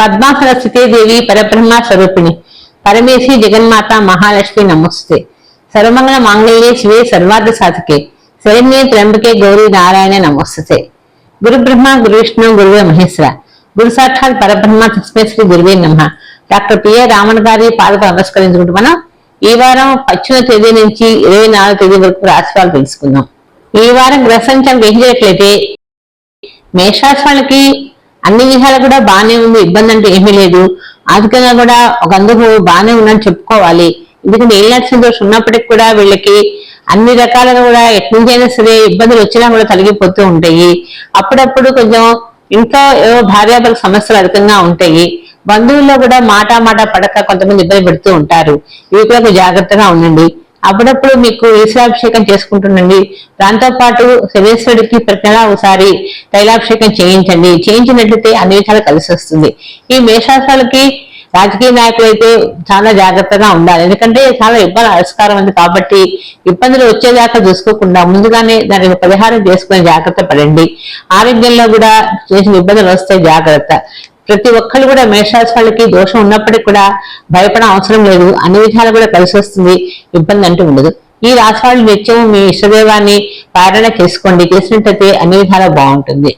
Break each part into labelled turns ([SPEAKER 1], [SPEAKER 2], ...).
[SPEAKER 1] పద్మాసన స్థితేదేవి పరబ్రహ్మ స్వరూపిణి. పరమేశి జగన్మాత మహాలక్ష్మి నమస్తే. సర్వమంగళ మాంగళ్యే శివే సర్వార్థ సాధకే. శరణ్యే త్ర్యంబకే గౌరీ నారాయణ నమస్తే. గురు బ్రహ్మ గురు విష్ణు గురువే మహేశ్వర. గురు సాక్షాత్ పరబ్రహ్మ తస్మై శ్రీ గురువే నమ. డాక్టర్ పిఏ రామన్ గారి పాదకు నమస్కరించుకుంటూ మనం ఈ వారం పశ్చిమ తేదీ నుంచి ఇరవై నాలుగు తేదీ వరకు రాశిఫలాలు తెలుసుకుందాం. ఈ వారం గ్రహ సంచారం గ్రహించినట్లయితే మేషరాశి వాళ్ళకి అన్ని విధాలు కూడా బాగానే ఉంది ఇబ్బంది అంటే ఏమీ లేదు. ఆర్థికంగా కూడా ఒక అందుకు బాగానే ఉందని చెప్పుకోవాలి. ఎందుకంటే ఏళ్ళ దోషం ఉన్నప్పటికి కూడా వీళ్ళకి అన్ని రకాలుగా కూడా ఎట్నుంచైనా సరే ఇబ్బందులు వచ్చినా కూడా తొలగిపోతూ ఉంటాయి. అప్పుడప్పుడు కొంచెం ఇంట్లో ఏవో భార్యాభర్త సమస్యలు అధికంగా ఉంటాయి. బంధువుల్లో కూడా మాట మాట పడక కొంతమంది ఇబ్బంది పెడుతూ ఉంటారు. ఇవి కూడా జాగ్రత్తగా ఉండండి. అప్పుడప్పుడు మీకు ఈశ్వరాభిషేకం చేసుకుంటుండండి. దాంతో పాటు ప్రతి నెల ఒకసారి తైలాభిషేకం చేయించండి. చేయించినట్లయితే అన్ని విధాలు కలిసి వస్తుంది. ఈ మేషాసాలకి రాజకీయ నాయకులు అయితే చాలా జాగ్రత్తగా ఉండాలి. ఎందుకంటే చాలా ఇబ్బంది ఆవిష్కారం ఉంది కాబట్టి ఇబ్బందులు వచ్చేదాకా చూసుకోకుండా ముందుగానే దానికి పరిహారం చేసుకుని జాగ్రత్త పడండి. ఆరోగ్యంలో కూడా చేసిన ఇబ్బందులు వస్తే జాగ్రత్త. ప్రతి ఒక్కళ్ళు కూడా మేషరాశి వాళ్ళకి దోషం ఉన్నప్పటికీ కూడా భయపడ అవసరం లేదు. అన్ని విధాలు కూడా కలిసి వస్తుంది. ఇబ్బంది అంటూ ఉండదు. ఈ రాశి వాళ్ళు నిత్యం మీ ఇష్టదేవాన్ని పారణ చేసుకోండి. చేసినట్టయితే అన్ని విధాలా బాగుంటుంది.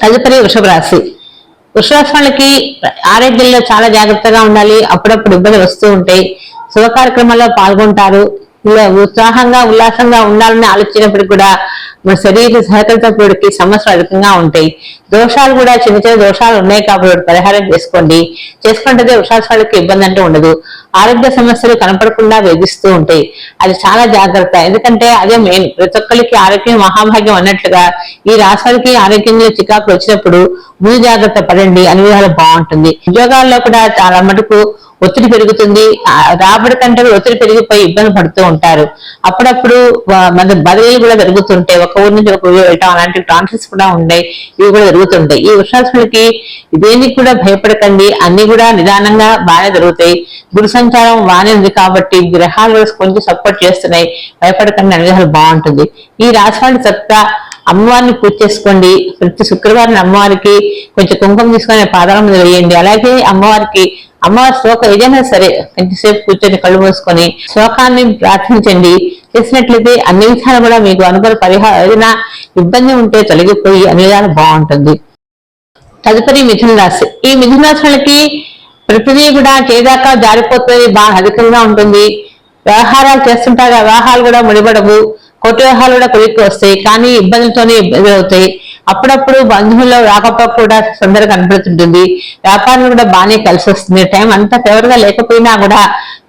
[SPEAKER 1] తదుపరి వృషభ రాశి. వృషభ వాళ్ళకి ఆరోగ్యంలో చాలా జాగ్రత్తగా ఉండాలి. అప్పుడప్పుడు ఇబ్బందులు వస్తూ ఉంటాయి. శుభ కార్యక్రమాల్లో పాల్గొంటారు. ఇలా ఉత్సాహంగా ఉల్లాసంగా ఉండాలని ఆలోచించినప్పుడు కూడా మన శరీర సహకరించడానికి సమస్యలు అధికంగా ఉంటాయి. దోషాలు కూడా చిన్న చిన్న దోషాలు ఉన్నాయి కాబట్టి పరిహారం చేసుకోండి. చేసుకుంటే వృషాస్ ఇబ్బంది అంటే ఉండదు. ఆరోగ్య సమస్యలు కనపడకుండా వేధిస్తూ ఉంటాయి. అది చాలా జాగ్రత్త. ఎందుకంటే అదే మెయిన్ ప్రతి ఒక్కరికి ఆరోగ్యం మహాభాగ్యం అన్నట్లుగా ఈ రాష్ట్రాలకి ఆరోగ్యంలో చికాకులు వచ్చినప్పుడు ముందు జాగ్రత్త పడండి. అన్ని విధాలు బాగుంటుంది. ఉద్యోగాల్లో కూడా చాలా మటుకు ఒత్తిడి పెరుగుతుంది. రాబడి కంటే ఒత్తిడి పెరిగిపోయి ఇబ్బంది పడుతూ ఉంటారు. అప్పుడప్పుడు మన బదిలీలు కూడా జరుగుతుంటాయి. ఒక ఊరి నుంచి ఒక ఊరు వెళ్ళటం అలాంటి ట్రాన్స్ఫర్స్ కూడా ఉన్నాయి. ఇవి కూడా జరుగుతుంటాయి. ఈ వృషాసుడికి దేనికి కూడా భయపడకండి. అన్ని కూడా నిదానంగా బాగానే జరుగుతాయి. గురు సంచారం బాగానే ఉంది కాబట్టి గ్రహాలు కొంచెం సపోర్ట్ చేస్తున్నాయి. భయపడకండి అన్ని విధాలు బాగుంటుంది. ఈ రాశి వాళ్ళు చక్కగా అమ్మవారిని పూజ చేసుకోండి. ప్రతి శుక్రవారం అమ్మవారికి కొంచెం కుంకుమ తీసుకొని పాదాల మీద వేయండి. అలాగే అమ్మవారికి అమ్మవారి శోక ఏదైనా సరే ఎంతసేపు కూర్చొని కళ్ళు మూసుకొని శ్లోకాన్ని ప్రార్థించండి. చేసినట్లయితే అన్ని విధాలు కూడా మీకు అనుకూల పరిహారం ఏదైనా ఇబ్బంది ఉంటే తొలగిపోయి అన్ని విధాలు బాగుంటుంది. తదుపరి మిథున రాశి. ఈ మిథున రాశులకి ప్రతిదీ కూడా చేదాకా జారిపోతుంది బాగా అధికంగా ఉంటుంది. వ్యవహారాలు చేస్తుంటారు వ్యవహారాలు కూడా ముడిపడవు. కోటి వ్యవహారాలు కూడా కొలిక్కి వస్తాయి. కానీ ఇబ్బందులతోనే ఇబ్బంది అవుతాయి అప్పుడప్పుడు బంధువుల్లో రాకపోక కూడా తొందరగా కనపడుతుంటుంది. వ్యాపారం కూడా బాగానే కలిసి వస్తుంది. టైం అంతా ఫేవర్గా లేకపోయినా కూడా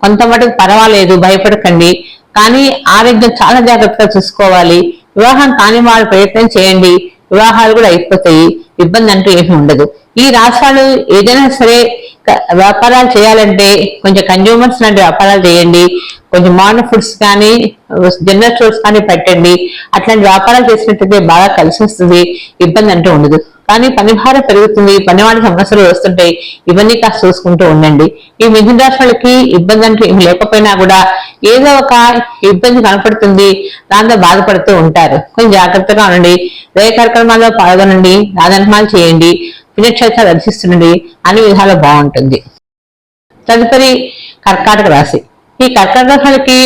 [SPEAKER 1] కొంత మటుకు పర్వాలేదు భయపడకండి. కానీ ఆరోగ్యం చాలా జాగ్రత్తగా చూసుకోవాలి. వివాహం కాని వాళ్ళు ప్రయత్నం చేయండి. వివాహాలు కూడా అయిపోతాయి. ఇబ్బంది అంటూ ఏమీ ఉండదు. ఈ రాష్ట్రాలు ఏదైనా సరే వ్యాపారాలు చేయాలంటే కొంచెం కన్జ్యూమర్స్ లాంటి వ్యాపారాలు చేయండి. కొంచెం మార్నింగ్ ఫుడ్స్ కానీ జనరల్ స్టోర్స్ కానీ పెట్టండి. అట్లాంటి వ్యాపారాలు చేసినట్టయితే బాగా కలిసి వస్తుంది. ఇబ్బంది అంటూ ఉండదు. కానీ పని భారం పెరుగుతుంది. పనివాడి సమస్యలు వస్తుంటాయి. ఇవన్నీ కాస్త చూసుకుంటూ ఉండండి. ఈ మిథున రాష్ట్రాలకి ఇబ్బంది అంటూ ఏమి లేకపోయినా కూడా ఏదో ఒక ఇబ్బంది కనపడుతుంది. దాంతో బాధపడుతూ ఉంటారు. కొంచెం జాగ్రత్తగా ఉండండి. దయ కార్యక్రమాల్లో పాల్గొనండి. దానధర్మాలు చేయండి. పుణ్యక్షేత్ర దర్శిస్తుండండి అన్ని విధాలు బాగుంటుంది. తదుపరి కర్కాటక రాశి. ఈ కర్కాటక రాశులకి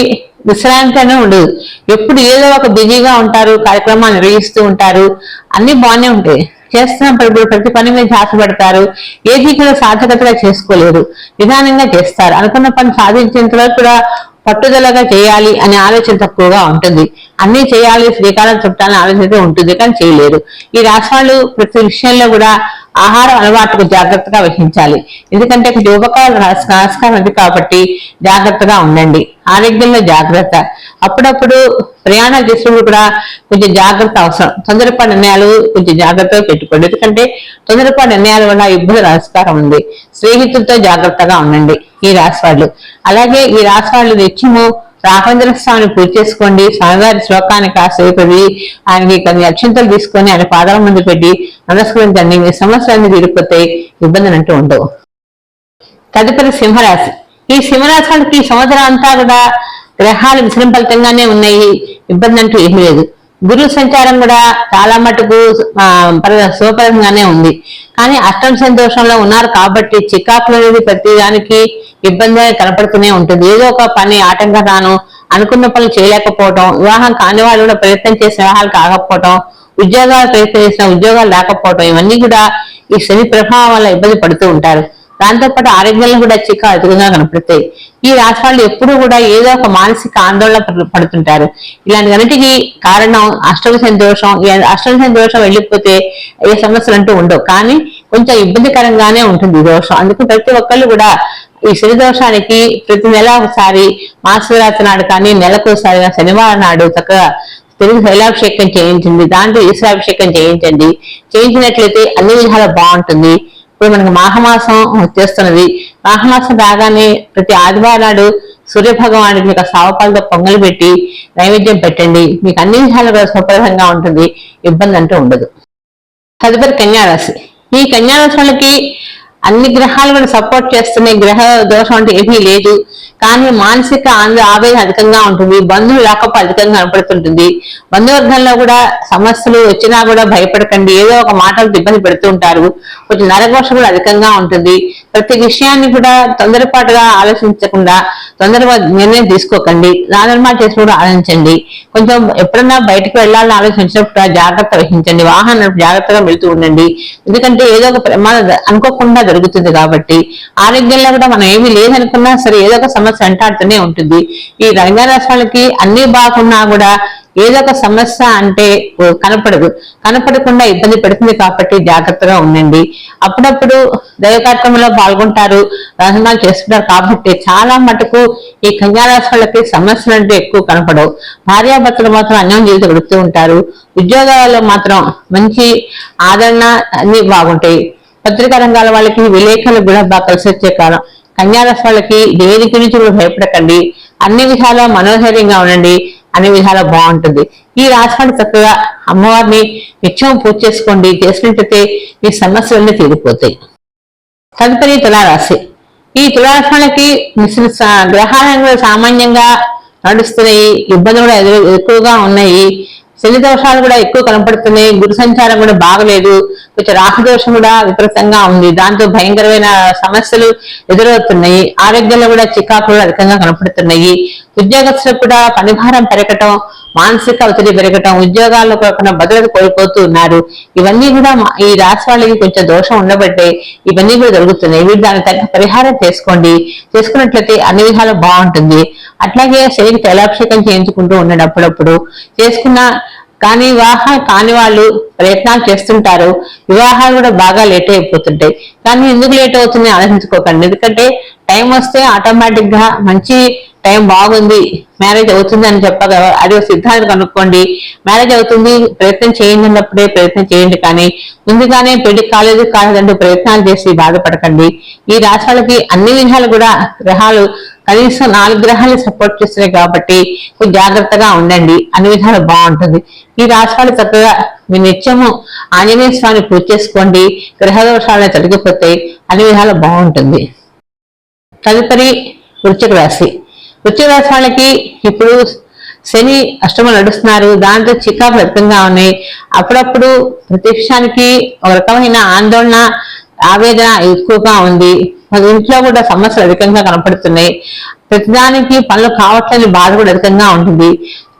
[SPEAKER 1] విశ్రాంతి అనే ఉండదు. ఎప్పుడు ఏదో ఒక బిజీగా ఉంటారు కార్యక్రమాలు నిర్వహిస్తూ ఉంటారు అన్ని బాగానే ఉంటాయి. చేస్తున్నప్పుడు ఇప్పుడు ప్రతి పని మీద ధ్యాస పెడతారు. ఏది కూడా సాధకతగా చేసుకోలేరు. నిదానంగా చేస్తారు. అనుకున్న పని సాధించేంత వరకు కూడా పట్టుదలగా చేయాలి అనే ఆలోచన తక్కువగా ఉంటుంది. అన్ని చేయాలి శ్రీకారం చుట్టాలని ఆలోచన అయితే ఉంటుంది కానీ చేయలేరు. ఈ రాష్ట్రాలు ప్రతి విషయంలో కూడా ఆహార అలవాటుకు జాగ్రత్తగా వహించాలి. ఎందుకంటే ఒక నమస్కారం అది కాబట్టి జాగ్రత్తగా ఉండండి. ఆరోగ్యంలో జాగ్రత్త. అప్పుడప్పుడు ప్రయాణాలు చేసినప్పుడు కూడా కొంచెం జాగ్రత్త అవసరం. తొందరపాటు నిర్ణయాలు కొంచెం జాగ్రత్తగా పెట్టుకోండి. ఎందుకంటే తొందరపాటు నిర్ణయాల వల్ల ఇబ్బంది నమస్కారం ఉంది. స్నేహితులతో జాగ్రత్తగా ఉండండి. ఈ రాశి వాళ్ళు. అలాగే ఈ రాశి వాళ్ళు నిత్యము రాఘవేంద్ర స్వామిని పూజ చేసుకోండి. స్వామివారి శ్లోకాన్ని కాసేపది ఆయనకి కొన్ని అక్షింతలు తీసుకొని ఆయన పాదాల ముందు పెట్టి నమస్కరించండి మీ సమస్యలన్నీ తీరిపోతాయి ఇబ్బందులు అంటూ ఉండవు. తదుపరి సింహరాశి. ఈ సింహరాశి వాళ్ళకి సంవత్సరం అంతా కూడా గ్రహాలు విశ్రంఫలితంగానే ఉన్నాయి. ఇబ్బంది అంటూ ఏమీ లేదు. గురు సంచారం కూడా చాలా మటుకు ఆ, శుభప్రదంగానే ఉంది. కానీ అష్టం సంతోషంలో ఉన్నారు కాబట్టి చికాకులు అనేది ప్రతి దానికి ఇబ్బంది కనపడుతూనే ఉంటుంది. ఏదో ఒక పని ఆటంకం రాను అనుకున్న పనులు చేయలేకపోవటం వివాహం కాని వాళ్ళు కూడా ప్రయత్నం చేసిన వివాహాలు కాకపోవటం ఉద్యోగాలు ప్రయత్నం చేసిన ఉద్యోగాలు లేకపోవటం ఇవన్నీ కూడా ఈ శని ప్రభావం వల్ల ఇబ్బంది పడుతూ ఉంటారు. దాంతోపాటు ఆరోగ్యాలను కూడా చిక్క అధికంగా కనపడతాయి. ఈ రాశి వాళ్ళు ఎప్పుడూ కూడా ఏదో ఒక మానసిక ఆందోళన పడుతుంటారు. ఇలాంటివన్నిటికీ కారణం అష్టమ సంతోషం ఈ అష్టమ సంతోషం వెళ్ళిపోతే ఏ సమస్యలు అంటూ ఉండవు. కానీ కొంచెం ఇబ్బందికరంగానే ఉంటుంది ఈ దోషం. అందుకు ప్రతి ఒక్కళ్ళు కూడా ఈ శని దోషానికి ప్రతి నెల ఒకసారి మాసరాత్రి నాడు కానీ నెలకు శనివారం నాడు చక్కగా తెలుగు శైలాభిషేకం చేయించండి. దాంట్లో ఈశ్వరాభిషేకం చేయించండి. చేయించినట్లయితే అన్ని విధాలు బాగుంటుంది. ఇప్పుడు మనకి మాఘమాసం వచ్చేస్తున్నది. మాఘమాసం రాగానే ప్రతి ఆదివారం నాడు సూర్యభగవానుడికి మీకు సావపాలతో పొంగలు పెట్టి నైవేద్యం పెట్టండి. మీకు అన్ని విధాలుగా సుప్రదంగా ఉంటుంది. ఇబ్బంది అంటూ ఉండదు. తదుపరి కన్యారాశి. ఈ కన్యారాశి వాళ్ళకి అన్ని గ్రహాలు కూడా సపోర్ట్ చేస్తున్నాయి. గ్రహ దోషం అంటే ఏమీ లేదు. కానీ మానసిక ఆంధ్ర ఆవేదన అధికంగా ఉంటుంది. బంధువులు రాకపో అధికంగా కనపడుతుంటుంది. బంధువర్గంలో కూడా సమస్యలు వచ్చినా కూడా భయపడకండి. ఏదో ఒక మాటలు ఇబ్బంది పెడుతూ ఉంటారు. కొంచెం నరఘోష కూడా అధికంగా ఉంటుంది. ప్రతి విషయాన్ని కూడా తొందరపాటుగా ఆలోచించకుండా తొందరగా నిర్ణయం తీసుకోకండి. నానర్మాలు చేసి కూడా ఆలోచించండి. కొంచెం ఎప్పుడన్నా బయటకు వెళ్ళాలని ఆలోచించినప్పుడు జాగ్రత్త వహించండి. వాహనం జాగ్రత్తగా వెళ్తూ ఉండండి. ఎందుకంటే ఏదో ఒక ప్రమాదం అనుకోకుండా జరుగుతుంది కాబట్టి ఆరోగ్యంలో కూడా మనం ఏమీ లేదనుకున్నా సరే ఏదో ఒక సమస్య అంటాడుతూనే ఉంటుంది. ఈ రంగరాశి రాష్ట్రాలకి అన్ని బాగున్నా కూడా ఏదో ఒక సమస్య అంటే కనపడదు. కనపడకుండా ఇబ్బంది పెడుతుంది కాబట్టి జాగ్రత్తగా ఉండండి. అప్పుడప్పుడు దైవ కార్యక్రమంలో పాల్గొంటారు రహనాలు చేస్తుంటారు కాబట్టి చాలా మటుకు ఈ కన్యారాశి వాళ్ళకి సమస్యలు అంటే ఎక్కువ కనపడవు. భార్యాభర్తలు మాత్రం అన్యం జీవితం గడుపుతూ ఉంటారు. ఉద్యోగాలలో మాత్రం మంచి ఆదరణ అన్ని బాగుంటాయి. పత్రికా రంగాల వాళ్ళకి విలేకరులు కూడా బాగా కలిసి వచ్చే కాలం కన్యారాశి వాళ్ళకి దేని గురించి కూడా భయపడకండి. అన్ని విధాలా మనోధైర్యంగా ఉండండి. అన్ని విధాలా బాగుంటుంది. ఈ రాశి వాళ్ళు చక్కగా అమ్మవారిని నిత్యం పూజ చేసుకోండి. చేసుకుంటే మీ సమస్యలన్నీ తీరిపోతాయి. తదుపరి తులారాశి. ఈ తులారాశి వాళ్ళకి మిశ్ర సామాన్యంగా నడుస్తున్నాయి. ఇబ్బందులు కూడా ఎదురు- ఎక్కువగా ఉన్నాయి. శని దోషాలు కూడా ఎక్కువ కనపడుతున్నాయి గురు సంచారం కూడా బాగలేదు కొంచెం రాహు దోషం కూడా విపరీతంగా ఉంది. దాంతో భయంకరమైన సమస్యలు ఎదురవుతున్నాయి. ఆరోగ్యంలో కూడా చికాకులు అధికంగా కనపడుతున్నాయి. ఉద్యోగస్తులకు కూడా పనిభారం పెరగటం మానసిక ఒత్తిడి పెరగటం ఉద్యోగాల్లో కాకుండా భద్రత కోల్పోతూ ఉన్నారు. ఇవన్నీ కూడా ఈ రాశి వాళ్ళకి కొంచెం దోషం ఉండబట్టే ఇవన్నీ కూడా జరుగుతున్నాయి. వీరు దానికి తగ్గ పరిహారం చేసుకోండి. చేసుకున్నట్లయితే అన్ని విధాలు బాగుంటుంది. అట్లాగే శనికి తైలాభిషేకం చేయించుకుంటూ ఉండడం అప్పుడప్పుడు. చేసుకున్న కానీ వివాహం కాని వాళ్ళు ప్రయత్నాలు చేస్తుంటారు. వివాహాలు కూడా బాగా లేట్ అయిపోతుంటాయి. కానీ ఎందుకు లేట్ అవుతుంది ఆలోచించుకోకండి. ఎందుకంటే టైం వస్తే ఆటోమేటిక్గా మంచి టైం బాగుంది మ్యారేజ్ అవుతుంది అని చెప్పగా అది ఒక సిద్ధాంతం కనుక్కోండి. మ్యారేజ్ అవుతుంది ప్రయత్నం చేయండి అన్నప్పుడే ప్రయత్నం చేయండి కానీ ముందుగానే పెళ్ళి కాలేదు కాలేదంటూ ప్రయత్నాలు చేసి బాధపడకండి. ఈ రాష్ట్రాలకి అన్ని విధాలు కూడా గ్రహాలు కనీసం నాలుగు గ్రహాలు సపోర్ట్ చేస్తున్నాయి కాబట్టి కొంచెం జాగ్రత్తగా ఉండండి. అన్ని విధాలు బాగుంటుంది. ఈ రాష్ట్రాలు చక్కగా మీ నిత్యము ఆంజనేయ స్వామిని పూజ చేసుకోండి. గ్రహదోషాలను తొలగిపోతాయి అన్ని విధాలు బాగుంటుంది. తదుపరి వృశ్చిక రాశి. వృశ్చిక రాశి వాళ్ళకి ఇప్పుడు శని అష్టమ నడుస్తున్నారు. దాంతో చికాకు వ్యక్తంగా ఉన్నాయి. అప్పుడప్పుడు ప్రతిపక్షానికి ఒక రకమైన ఆందోళన ఆవేదన ఎక్కువగా ఉంది. మరి ఇంట్లో కూడా సమస్యలు అధికంగా కనపడుతున్నాయి. ప్రతిదానికి పనులు కావట్లేని బాధ కూడా అధికంగా ఉంటుంది.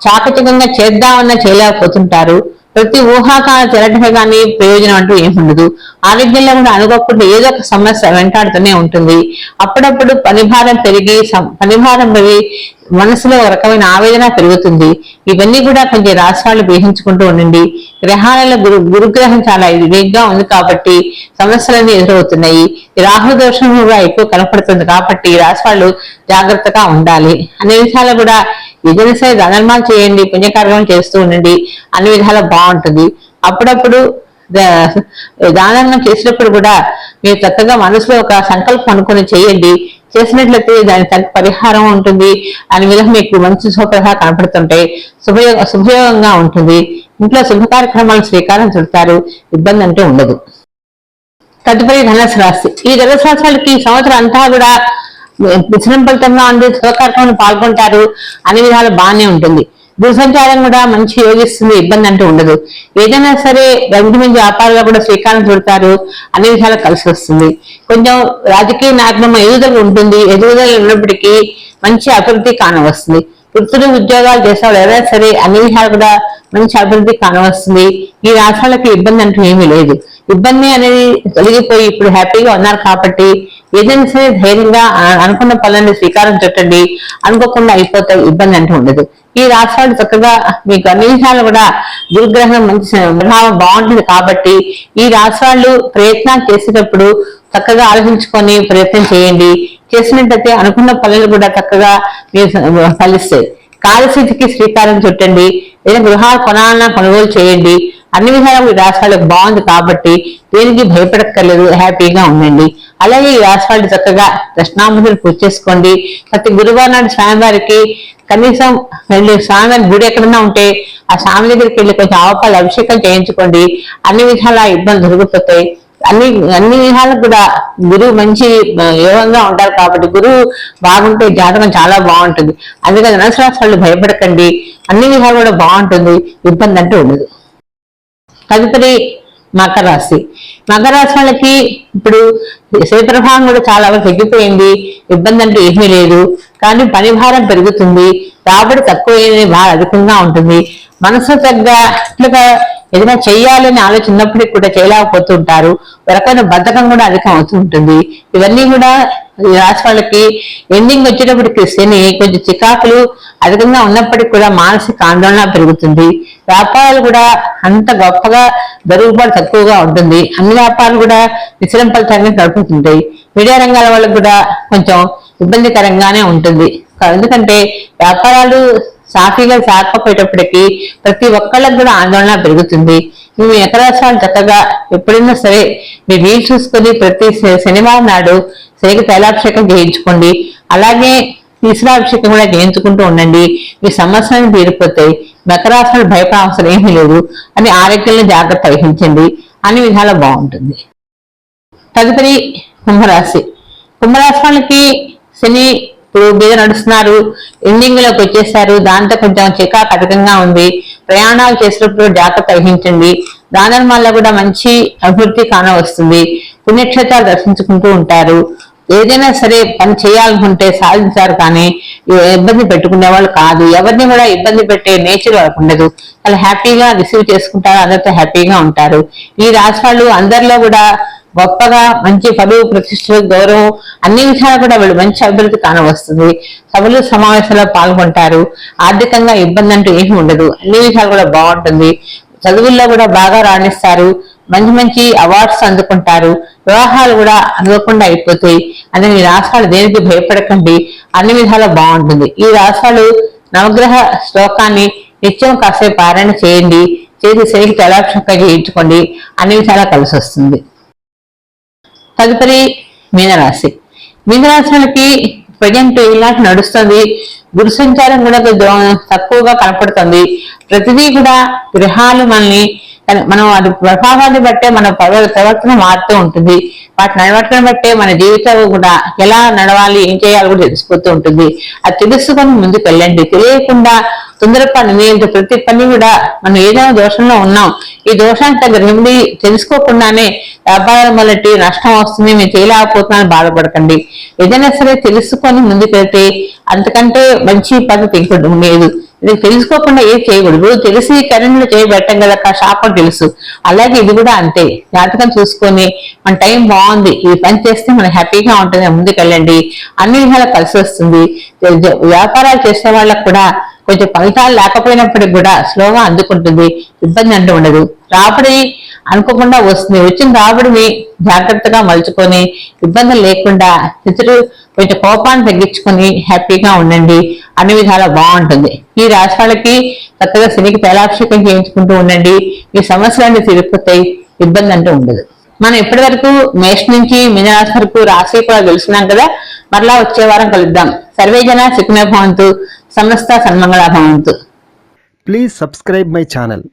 [SPEAKER 1] చాకచకంగా చేద్దామన్నా చేయలేకపోతుంటారు. ప్రతి ఊహాకాల తిరగటమే కానీ ప్రయోజనం అంటూ ఏముండదు ఆరోగ్యంలో కూడా అనుకోకుండా ఏదో ఒక సమస్య వెంటాడుతూనే ఉంటుంది. అప్పుడప్పుడు పనిభారం పెరిగి సం- పనిభారం పెరిగి మనసులో ఒక రకమైన ఆవేదన పెరుగుతుంది. ఇవన్నీ కూడా కొంచెం రాష్ట్రాలు గ్రహించుకుంటూ ఉండండి. గ్రహాలలో గురు గురుగ్రహం చాలా వేగ్గా ఉంది కాబట్టి సమస్యలన్నీ ఎదురవుతున్నాయి. రాహు దోషం కూడా ఎక్కువ కనపడుతుంది కాబట్టి రాష్ట్రాలు జాగ్రత్తగా ఉండాలి. అన్ని విషయాలు కూడా ఏదైనా ధనర్మాలు చేయండి పుణ్యకార్యం చేస్తూ ఉండండి అన్ని విధాలా బాగుంటుంది. అప్పుడప్పుడు దానం చేసినప్పుడు కూడా మీరు చక్కగా మనసులో ఒక సంకల్పం అనుకుని చేయండి. చేసినట్లయితే దాని తగ్గ పరిహారం ఉంటుంది. అని మీద మీకు మంచి శుభ్రత కనపడుతుంటాయి. శుభయోగ శుభయోగంగా ఉంటుంది. ఇంట్లో శుభ కార్యక్రమాలు శ్రీకారం చుడతారు. ఇబ్బంది అంటూ ఉండదు. తదుపరి ధనుసు రాశి. ఈ ధనుసు రాశి వాళ్ళకి సంవత్సరం అంతా కూడా విశ్రం ఫలితంగా ఉంది శుభ పాల్గొంటారు అన్ని విధాలు బాగానే ఉంటుంది. దూరసంచారం కూడా మంచి యోగిస్తుంది ఇబ్బంది అంటూ ఉండదు. ఏదైనా సరే రెండు మంది వ్యాపారాలు కూడా శ్రీకారం చుడతారు అన్ని విధాలు కలిసి వస్తుంది. కొంచెం రాజకీయ నాయకులు ఎదుగుదల ఉంటుంది. ఎదుగుదల ఉన్నప్పటికీ మంచి అభివృద్ధి కానవస్తుంది. వృత్తులు ఉద్యోగాలు చేసేవాళ్ళు ఎవరైనా సరే అన్ని విషయాలు కూడా మంచి అభివృద్ధి కానవస్తుంది. ఈ రాష్ట్రాలకి ఇబ్బంది అంటూ ఏమీ లేదు. ఇబ్బంది అనేది తొలగిపోయి ఇప్పుడు హ్యాపీగా ఉన్నారు కాబట్టి ఏదైనా సరే ధైర్యంగా అనుకున్న పనులను స్వీకారం చుట్టండి. అనుకోకుండా అయిపోతే ఇబ్బంది అంటూ ఉండదు. ఈ రాష్ట్రాలు చక్కగా మీకు అన్ని విషయాలు కూడా గురుగ్రహం మంచి ప్రభావం బాగుంటుంది కాబట్టి ఈ రాష్ట్రాలు ప్రయత్నాలు చేసేటప్పుడు చక్కగా ఆలోచించుకొని ప్రయత్నం చేయండి. చేసినట్టయితే అనుకున్న పనులు కూడా చక్కగా మీరు ఫలిస్తాయి. కార్యస్థితికి శ్రీకారం చుట్టండి. ఏదైనా గృహాలు కొనాలన్నా కొనుగోలు చేయండి. అన్ని విధాలు ఈ రాష్ట్రాలకు బాగుంది కాబట్టి దేనికి భయపడక్కర్లేదు హ్యాపీగా ఉండండి. అలాగే ఈ రాష్ట్రాలు చక్కగా దక్షిణామతులు పూజ చేసుకోండి. ప్రతి గురువారం నాడు స్వామివారికి కనీసం వెళ్ళి స్వామివారి గుడి ఎక్కడన్నా ఉంటే ఆ స్వామి దగ్గరికి వెళ్ళి కొంచెం ఆవపాలు అభిషేకం చేయించుకోండి. అన్ని విధాల ఇబ్బందులు దొరికిపోతాయి. అన్ని అన్ని విధాలకు కూడా గురువు మంచి యోగంగా ఉంటారు కాబట్టి గురువు బాగుంటే జాతకం చాలా బాగుంటుంది. అందుకని ధనశాస్త్రాలు భయపడకండి. అన్ని విధాలు కూడా బాగుంటుంది. ఇబ్బంది అంటే ఉండదు. తదుపరి మకర రాశి. మకరాశ్రములకి ఇప్పుడు శరీరభావం కూడా చాలా వరకు తగ్గిపోయింది. ఇబ్బంది అంటూ ఏమీ లేదు. కానీ పని భారం పెరుగుతుంది. రాబడి తక్కువ బాగా అధికంగా ఉంటుంది. మనసు తగ్గట్లుగా ఏదైనా చెయ్యాలని ఆలోచన ఉన్నప్పటికీ కూడా చేయలేకపోతూ ఉంటారు. ఒక రకమైన బద్ధకం కూడా అధికం అవుతూ ఉంటుంది. ఇవన్నీ కూడా రాసి వాళ్ళకి ఎండింగ్ వచ్చేటప్పటికి శని కొంచెం చికాకులు అధికంగా ఉన్నప్పటికీ కూడా మానసిక ఆందోళన పెరుగుతుంది. వ్యాపారాలు కూడా అంత గొప్పగా జరుగుబాటు తక్కువగా ఉంటుంది. అన్ని వ్యాపారాలు కూడా విశ్రం ఫలితంగా గడుపుతుంటాయి మీడియా రంగాల వాళ్ళకు కూడా కొంచెం ఇబ్బందికరంగానే ఉంటుంది. ఎందుకంటే వ్యాపారాలు సాఫీగా సాగకపోయేటప్పటికీ ప్రతి ఒక్కళ్ళకి కూడా ఆందోళన పెరుగుతుంది. మేము ఎకరాశాలు చక్కగా ఎప్పుడైనా సరే మీరు వీలు చూసుకొని ప్రతి శనివారం నాడు శనికి తైలాభిషేకం చేయించుకోండి. అలాగే ఈశ్వరాభిషేకం కూడా చేయించుకుంటూ ఉండండి. మీ సమస్యలను తీరిపోతాయి. మకరాశులు భయపడ అవసరం ఏమీ లేదు అని ఆరోగ్యంలో జాగ్రత్త వహించండి. అన్ని విధాలా బాగుంటుంది. తదుపరి కుంభరాశి. కుంభరాశి వాళ్ళకి శని ఇప్పుడు మీద నడుస్తున్నారు. ఎండింగ్లోకి వచ్చేసారు. దాంతో కొంచెం చికాకు అధికంగా ఉంది. ప్రయాణాలు చేసినప్పుడు జాగ్రత్త వహించండి. దాని వల్ల కూడా మంచి అభివృద్ధి కాన వస్తుంది పుణ్యక్షేత్రాలు దర్శించుకుంటూ ఉంటారు. ఏదైనా సరే పని చేయాలనుకుంటే సాధించారు కానీ ఇబ్బంది పెట్టుకునే వాళ్ళు కాదు. ఎవరిని కూడా ఇబ్బంది పెట్టే నేచర్ వాళ్ళకు ఉండదు. వాళ్ళు హ్యాపీగా రిసీవ్ చేసుకుంటారు అందరితో హ్యాపీగా ఉంటారు. ఈ రాష్ట్రాలు అందరిలో కూడా గొప్పగా మంచి పదవి ప్రతిష్ట గౌరవం అన్ని విషయాలు కూడా వీళ్ళు మంచి అభివృద్ధి కానవస్తుంది. సభలు సమావేశాల్లో పాల్గొంటారు. ఆర్థికంగా ఇబ్బంది అంటూ ఏమీ ఉండదు. అన్ని విషయాలు కూడా బాగుంటుంది. చదువుల్లో కూడా బాగా రాణిస్తారు. మంచి మంచి అవార్డ్స్ అందుకుంటారు. వివాహాలు కూడా అనుకోకుండా అయిపోతాయి. అదే ఈ రాష్ట్రాలు దేనికి భయపడకండి. అన్ని విధాలా బాగుంటుంది. ఈ రాష్ట్రాలు నవగ్రహ శ్లోకాన్ని నిత్యం కాసేపు పారాయణ చేయండి. చేసి శనికి తలాక్షంగా చేయించుకోండి. అన్ని విధాలా కలిసి వస్తుంది. తదుపరి మీనరాశి. మీనరాశులకి ప్రజెంట్ ఇలాంటి నడుస్తుంది. గురు సంచారం కూడా తక్కువగా కనపడుతుంది. ప్రతిదీ కూడా గ్రహాలు మనల్ని మనం అది ప్రభావాన్ని బట్టే మన ప్రవర్తన మారుతూ ఉంటుంది. వాటి నడవటం బట్టే మన జీవితం కూడా ఎలా నడవాలి ఏం చేయాలి కూడా తెలిసిపోతూ ఉంటుంది. అది తెలుసుకొని ముందుకు వెళ్ళండి. తెలియకుండా తొందరపడి మీద ప్రతి పని కూడా మనం ఏదైనా దోషంలో ఉన్నాం. ఈ దోషానికి దగ్గర రెమెడీ తెలుసుకోకుండానే వ్యాపారం వల్లటి నష్టం వస్తుంది. మేము చేయలేకపోతున్నాను బాధపడకండి. ఏదైనా సరే తెలుసుకొని ముందుకెళ్తే అంతకంటే మంచి పద్ధతి ఇంకోటి లేదు. ఇది తెలుసుకోకుండా ఏది చేయకూడదు. తెలిసి కరెంట్లో చేయబెట్టం కదా షాపర్ తెలుసు. అలాగే ఇది కూడా అంతే. జాతకం చూసుకొని మన టైం బాగుంది. ఈ పని చేస్తే మనం హ్యాపీగా ఉంటుంది ముందుకెళ్ళండి అన్ని విధాలా కలిసి వస్తుంది. వ్యాపారాలు చేసే వాళ్ళకు కూడా కొంచెం ఫలితాలు లేకపోయినప్పటికి కూడా స్లోగా అందుకుంటుంది. ఇబ్బంది అంటూ ఉండదు. రాబడి అనుకోకుండా వస్తుంది. వచ్చిన రాబడిని జాగ్రత్తగా మలుచుకొని ఇబ్బందులు లేకుండా ఇతరు కొంచెం కోపాన్ని తగ్గించుకొని హ్యాపీగా ఉండండి. అన్ని విధాలా బాగుంటుంది. ఈ రాశి వాళ్ళకి చక్కగా శనికి తైలాభిషేకం చేయించుకుంటూ ఉండండి. ఈ సమస్యలన్నీ తీరిపోతాయి ఇబ్బంది అంటూ ఉండదు. మనం ఇప్పటి వరకు మేష నుంచి మీనరాశి వరకు రాశి కూడా తెలుసుకున్నాం కదా. మరలా వచ్చే వారం కలుద్దాం. సర్వే జన సుఖమే భవంతు. సమస్త సన్మంగళ భవంతు.
[SPEAKER 2] Please subscribe my channel